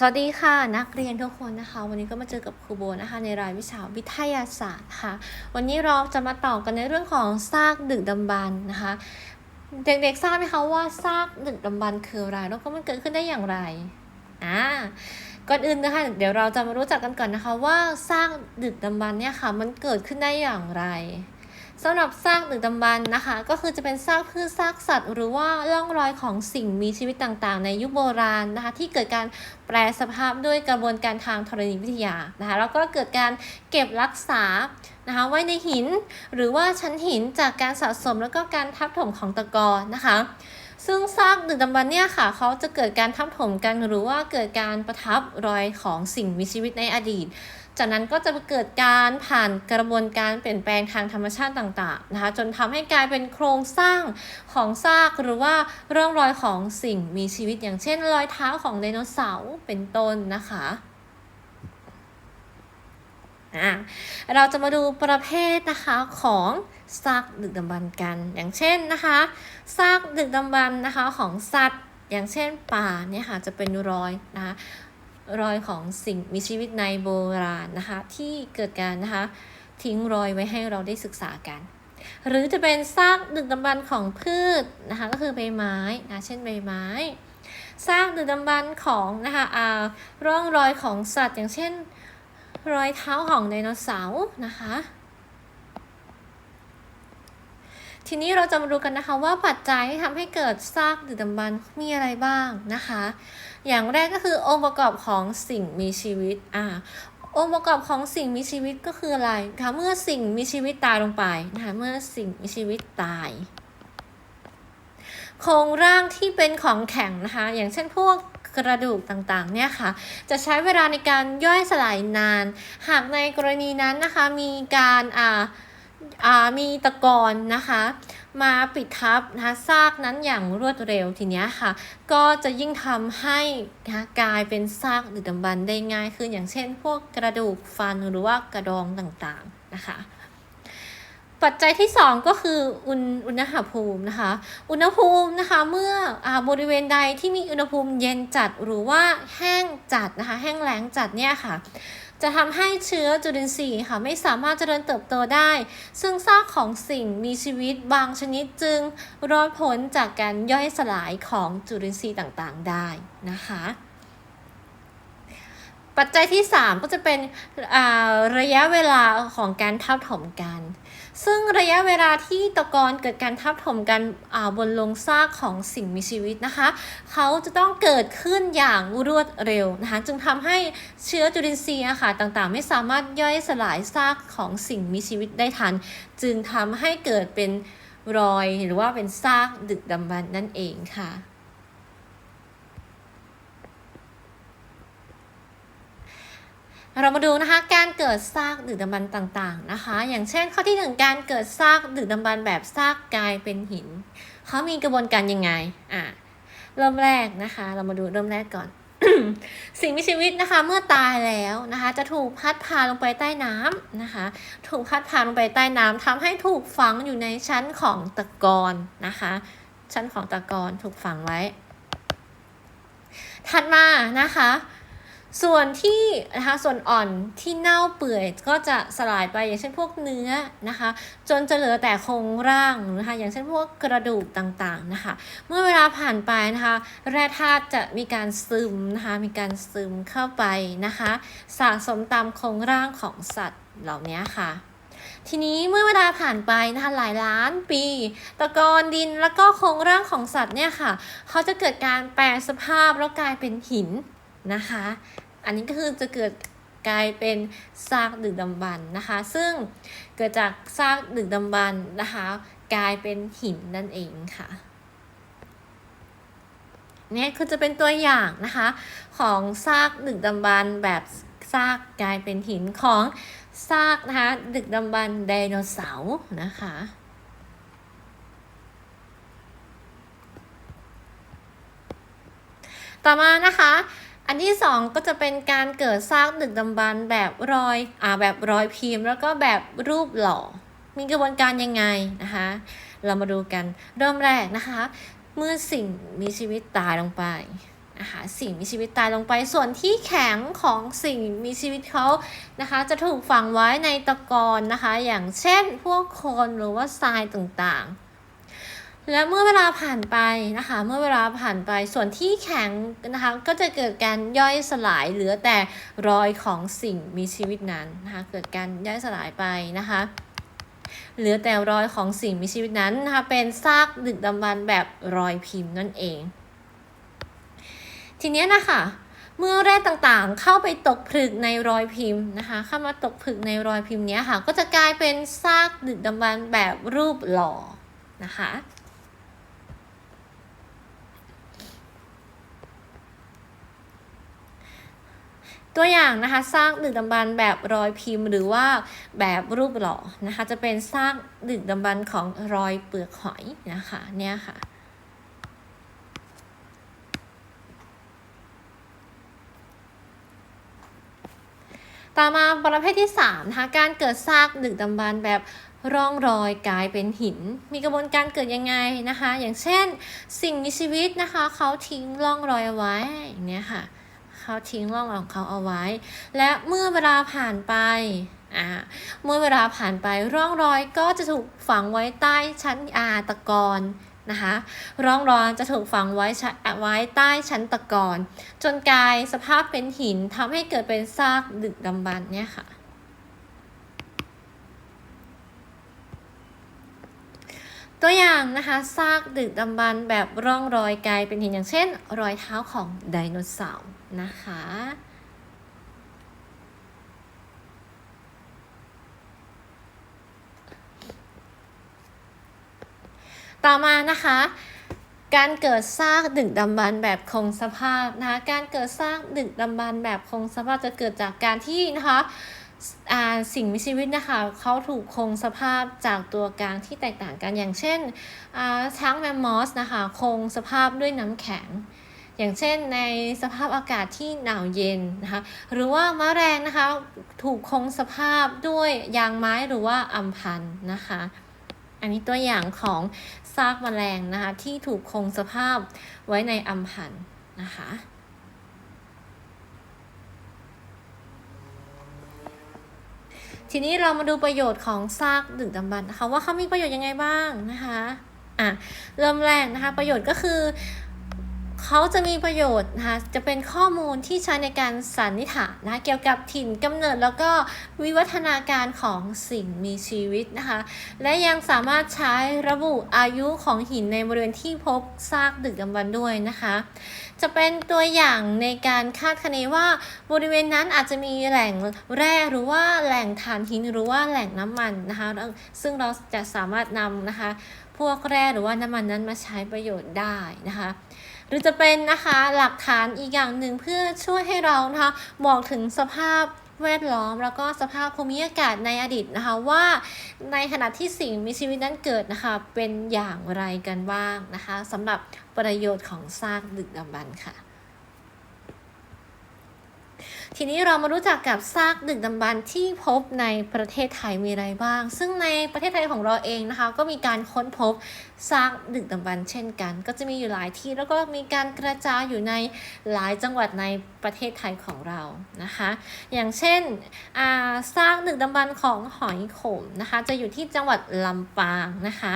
สวัสดีค่ะนักเรียนทุกคนนะคะ วันนี้ก็มาเจอกับครูโบนะคะในรายวิชาวิทยาศาสตร์ค่ะ วันนี้เราจะมาต่อกันในเรื่องของซากดึกดำบรรพ์นะคะ เด็กๆทราบไหมคะว่าซากดึกดำบรรพ์คืออะไรแล้วก็มันเกิดขึ้นได้อย่างไรอ่าก่อนอื่นนะคะเดี๋ยวเราจะมารู้จักกันก่อนนะคะ ว่าซากดึกดำบรรพ์เนี่ยค่ะ มันเกิดขึ้นได้อย่างไร สำหรับซากดึกดำบรรนะคะ ก็คือจะเป็นซากพืชซากสัตว์ หรือว่าร่องรอยของสิ่งมีชีวิตต่างๆ ในยุคโบราณนะคะ ที่เกิดการแปลสภาพด้วยกระบวนการทางธรณีวิทยานะคะแล้วก็เกิดการเก็บรักษานะคะไว้ในหิน หรือว่าชั้นหินจากการสะสมแล้วก็การทับถมของตะกอนนะคะซึ่งซากดึกดำบรรเนี่ยค่ะ เขาจะเกิดการทับถมกันหรือว่าเกิดการประทับรอยของสิ่งมีชีวิตในอดีต จากนั้นก็จะเกิดการผ่านกระบวนการเปลี่ยนแปลงทางธรรมชาติต่างๆนะคะจนทำให้กลายเป็นโครงสร้างของซากหรือว่าร่องรอยของสิ่งมีชีวิตอย่างเช่น รอยเท้าของไดโนเสาร์เป็นต้นนะคะอะเราจะมาดูประเภทนะคะของซากดึกดำบรรพ์กัน อย่างเช่นนะคะซากดึกดำบรรพ์นะคะของสัตว์ อย่างเช่นป่าเนี่ยค่ะจะเป็นรอยนะคะ รอยของสิ่งมีชีวิตในโบราณนะคะ ที่เกิดการนะคะ ทิ้งรอยไว้ให้เราได้ศึกษากัน หรือจะเป็นซากดึกดำบรรพ์ของพืชนะคะ ก็คือใบไม้นะเช่นใบไม้ซากดึกดำบรรพ์ของนะคะอ่าร่องรอยของสัตว์อย่างเช่น รอยเท้าของไดโนเสาร์นะคะ ทีนี้เราจะมาดูกันนะคะว่าปัจจัยที่ทำให้เกิดซากดึกดำบรรพ์มีอะไรบ้างนะคะอย่างแรกก็คือองค์ประกอบของสิ่งมีชีวิตอ่าองค์ประกอบของสิ่งมีชีวิตก็คืออะไรคะเมื่อสิ่งมีชีวิตตายลงไปนะคะเมื่อสิ่งมีชีวิตตายโครงร่างที่เป็นของแข็งนะคะ อย่างเช่นพวกกระดูกต่างๆ เนี่ยค่ะ จะใช้เวลาในการย่อยสลายนาน หากในกรณีนั้นนะคะ มีการอ่าอ่า มีตะกอนนะคะ มาปิดทับนะซากนั้นอย่างรวดเร็วทีเนี้ยค่ะ ก็จะยิ่งทำให้นะกลายเป็นซากดึกดำบรรพ์ได้ง่ายขึ้นอย่างเช่น พวกกระดูกฟันหรือว่ากระดองต่างๆนะคะ ปัจจัยที่ 2 ก็คืออุณอุณหภูมินะคะ อุณหภูมินะคะเมื่ออบริเวณใดที่มีอุณหภูมิเย็นจัดหรือว่าแห้งจัดนะคะ แห้งแล้งจัดเนี่ยค่ะ จะทำให้เชื้อจุลินทรีย์ค่ะไม่สามารถเจริญเติบโตได้ ซึ่งซากของสิ่งมีชีวิตบางชนิดจึงรอดพ้นจากการย่อยสลายของจุลินทรีย์ต่างๆ ได้นะคะ ปัจจัยที่ 3 ก็จะเป็นระยะเวลาของการทับถมกัน ซึ่งระยะเวลาที่ตะกอนเกิดการทับถมกันบนลงซากของสิ่งมีชีวิตนะคะ เขาจะต้องเกิดขึ้นอย่างรวดเร็วนะคะจึงทำให้เชื้อจุลินทรีย์ค่ะต่างๆ ไม่สามารถย่อยสลายซากของสิ่งมีชีวิตได้ทัน จึงทำให้เกิดเป็นรอยหรือว่าเป็นซากดึกดำบรรพ์นั่นเองค่ะ เรามาดูนะคะการเกิดซากดึกดำบรรต่างๆนะคะ อย่างเช่นข้อที่หนึ่งการเกิดซากดึกดำบรรแบบซากกลายเป็นหินเขามีกระบวนการยังไงอะเริ่มแรกนะคะ เรามาดูเริ่มแรกก่อน สิ่งมีชีวิตนะคะเมื่อตายแล้วนะคะ จะถูกพัดพาลงไปใต้น้ำนะคะ ถูกพัดพาลงไปใต้น้ำทำให้ถูกฝังอยู่ในชั้นของตะกอนนะคะ ชั้นของตะกอนถูกฝังไว้ ถัดมานะคะ ส่วนที่นะคะส่วนอ่อนที่เน่าเปื่อยก็จะสลายไปอย่างเช่นพวกเนื้อนะคะ จนจะเหลือแต่โครงร่างนะคะ อย่างเช่นพวกกระดูกต่างๆนะคะ เมื่อเวลาผ่านไปนะคะ แร่ธาตุจะมีการซึมนะคะมีการซึมเข้าไปนะคะ สะสมตามโครงร่างของสัตว์เหล่านี้ค่ะทีนี้เมื่อเวลาผ่านไปนะคะหลายล้านปี ตะกอนดินแล้วก็โครงร่างของสัตว์เนี่ยค่ะ เขาจะเกิดการแปลสภาพแล้วกลายเป็นหิน นะคะ อันนี้ก็คือจะเกิดกลายเป็นซากดึกดำบรรพ์นะคะ ซึ่งเกิดจากซากดึกดำบรรพ์นะคะ กลายเป็นหินนั่นเองค่ะเนี่ยคือจะเป็นตัวอย่างนะคะ ของซากดึกดำบรรพ์แบบซากกลายเป็นหินของซากนะคะดึกดำบรรพ์ไดโนเสาร์นะคะต่อมานะคะ อันที่สองก็จะเป็นการเกิดซากดึกดำบรรพ์แบบรอยอ่าแบบรอยพิมพ์ แล้วก็แบบรูปหล่อ มีกระบวนการยังไงนะคะ เรามาดูกันเริ่มแรกนะคะ เมื่อสิ่งมีชีวิตตายลงไปนะคะสิ่งมีชีวิตตายลงไปส่วนที่แข็งของสิ่งมีชีวิตเขานะคะ จะถูกฝังไว้ในตะกอนนะคะ อย่างเช่นพวกโคลนหรือว่าทรายต่างๆ และเมื่อเวลาผ่านไปนะคะ เมื่อเวลาผ่านไปส่วนที่แข็งนะคะก็จะเกิดการย่อยสลายเหลือแต่รอยของสิ่งมีชีวิตนั้นนะคะเกิดการย่อยสลายไปนะคะเหลือแต่รอยของสิ่งมีชีวิตนั้นนะคะเป็นซากดึกดำบรรพ์แบบรอยพิมพ์นั่นเอง ทีนี้นะคะเมื่อแร่ต่างๆ เข้าไปตกผลึกในรอยพิมพ์นะคะ เข้ามาตกผลึกในรอยพิมพ์นี้ค่ะ ก็จะกลายเป็นซากดึกดำบรรพ์แบบรูปหล่อนะคะ ตัวอย่างนะคะซากดึกดำบรรพ์แบบรอยพิมพ์ หรือว่าแบบรูปหล่อนะคะจะเป็นซากดึกดำบรรพ์ของรอยเปลือกหอยนะคะเนี่ยค่ะต่อมาประเภทที่3นะคะการเกิดซากดึกดำบรรพ์แบบร่องรอยกลายเป็นหิน มีกระบวนการเกิดยังไงนะคะ อย่างเช่น สิ่งมีชีวิตนะคะเขาทิ้งร่องรอยเอาไว้อย่างเนี้ยค่ะ เขาทิ้งร่องรอยของเขาเอาไว้ และเมื่อเวลาผ่านไปอ่าเมื่อเวลาผ่านไปร่องรอยก็จะถูกฝังไว้ใต้ชั้นอาตะกอนนะคะร่องรอยจะถูกฝังไว้ชไว้ใต้ชั้นตะกอนจนกลายสภาพเป็นหินทำให้เกิดเป็นซากดึกดำบรรพ์เนี่ยค่ะตัวอย่างนะคะซากดึกดำบรรพ์แบบร่องรอยกลายเป็นหินอย่างเช่น รอยเท้าของไดโนเสาร์ นะคะ ต่อมานะคะการเกิดซากดึกดำบรรพ์แบบคงสภาพนะคะการเกิดซากดึกดำบรรพ์แบบคงสภาพจะเกิดจากการที่นะคะสิ่งมีชีวิตนะคะเขาถูกคงสภาพจากตัวกลางที่แตกต่างกันอย่างเช่นช้างแมมมอสนะคะคงสภาพด้วยน้ำแข็ง อย่างเช่นในสภาพอากาศที่หนาวเย็นนะคะหรือว่าแมลงนะคะถูกคงสภาพด้วยยางไม้หรือว่าอัมพันธ์นะคะ อันนี้ตัวอย่างของซากแมลงนะคะที่ถูกคงสภาพไว้ในอัมพันธ์นะคะทีนี้เรามาดูประโยชน์ของซากดึกดำบรรพ์นะคะว่าเขามีประโยชน์ยังไงบ้างนะคะอะเริ่มแรกนะคะประโยชน์ก็คือ เขาจะมีประโยชน์นะคะจะเป็นข้อมูลที่ใช้ในการสันนิษฐานนะคะเกี่ยวกับถิ่นกำเนิดแล้วก็วิวัฒนาการของสิ่งมีชีวิตนะคะ และยังสามารถใช้ระบุอายุของหินในบริเวณที่พบซากดึกดำบรรพ์ด้วยนะคะ จะเป็นตัวอย่างในการคาดคะเนว่าบริเวณนั้นอาจจะมีแหล่งแร่หรือว่าแหล่งถ่านหินหรือว่าแหล่งน้ำมันนะคะ ซึ่งเราจะสามารถนำนะคะ พวกแร่หรือว่าน้ำมันนั้นมาใช้ประโยชน์ได้นะคะ หรือจะเป็นนะคะหลักฐานอีกอย่างหนึ่งเพื่อช่วยให้เรานะคะบอกถึงสภาพแวดล้อมแล้วก็สภาพภูมิอากาศในอดีตนะคะว่าในขณะที่สิ่งมีชีวิตนั้นเกิดนะคะเป็นอย่างไรกันบ้างนะคะสำหรับประโยชน์ของซากดึกดำบรรพ์ค่ะ ทีนี้เรามารู้จักกับซากดึกดำบรรพ์ที่พบในประเทศไทยมีอะไรบ้าง ซึ่งในประเทศไทยของเราเองนะคะ ก็มีการค้นพบซากดึกดำบรรพ์เช่นกัน ก็จะมีอยู่หลายที่แล้วก็มีการกระจายอยู่ในหลายจังหวัดในประเทศไทยของเรานะคะ อย่างเช่นซากดึกดำบรรพ์ของหอยขมนะคะ จะอยู่ที่จังหวัดลำปางนะคะ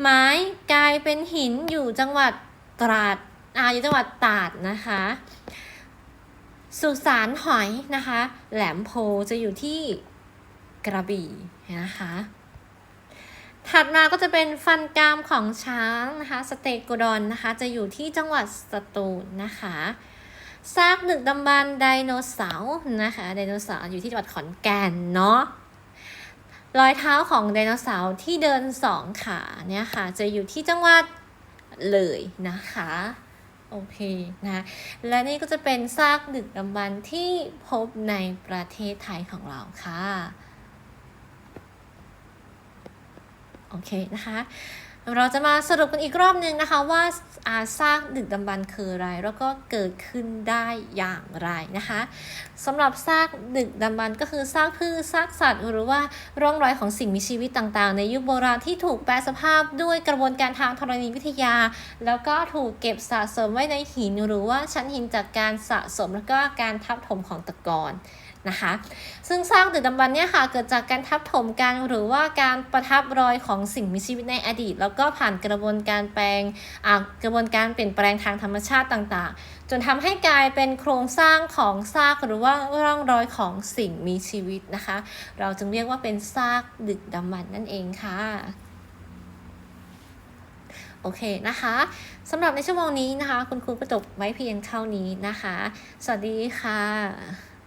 ไม้กลายเป็นหินอยู่จังหวัดตราดอ่าอยู่จังหวัดตราดนะคะ สุสานหอยนะคะ แหลมโพจะอยู่ที่กระบี่นะคะ ถัดมาก็จะเป็นฟันกรามของช้างนะคะสเตโกดอนนะคะ จะอยู่ที่จังหวัดสตูลนะคะซากดึกดำบรรไดโนเสาร์นะคะไดโนเสาร์อยู่ที่จังหวัดขอนแก่นเนาะรอยเท้าของไดโนเสาร์ที่เดินสองขาเนี่ยค่ะ จะอยู่ที่จังหวัดเลยนะคะ โอเคนะและนี่ก็จะเป็นซากดึกดำบรรพ์ที่พบในประเทศไทยของเราค่ะ โอเคนะคะ เราจะมาสรุปกันอีกรอบหนึ่งนะคะว่าอาซากดึกดำบรรพ์คืออะไร แล้วก็เกิดขึ้นได้อย่างไรนะคะสำหรับซากดึกดำบรรพ์ก็คือซากพืชซากสัตว์ หรือว่าร่องรอยของสิ่งมีชีวิตต่างๆ ในยุคโบราณที่ถูกแปลสภาพด้วยกระบวนการทางธรณีวิทยา แล้วก็ถูกเก็บสะสมไว้ในหิน หรือว่าชั้นหินจากการสะสมแล้วก็การทับถมของตะกอน นะคะ ซึ่งซากดึกดำบรรพ์เนี่ยค่ะเกิดจากการทับถมกันหรือว่าการประทับรอยของสิ่งมีชีวิตในอดีต แล้วก็ผ่านกระบวนการแปลงกระบวนการเปลี่ยนแปลงทางธรรมชาติต่างๆ จนทำให้กลายเป็นโครงสร้างของซากหรือว่าร่องรอยของสิ่งมีชีวิตนะคะ เราจึงเรียกว่าเป็นซากดึกดำบรรพ์นั่นเองค่ะโอเคนะคะสำหรับในชั่วโมงนี้นะคะ คุณครูก็จบไว้เพียงเท่านี้นะคะ สวัสดีค่ะ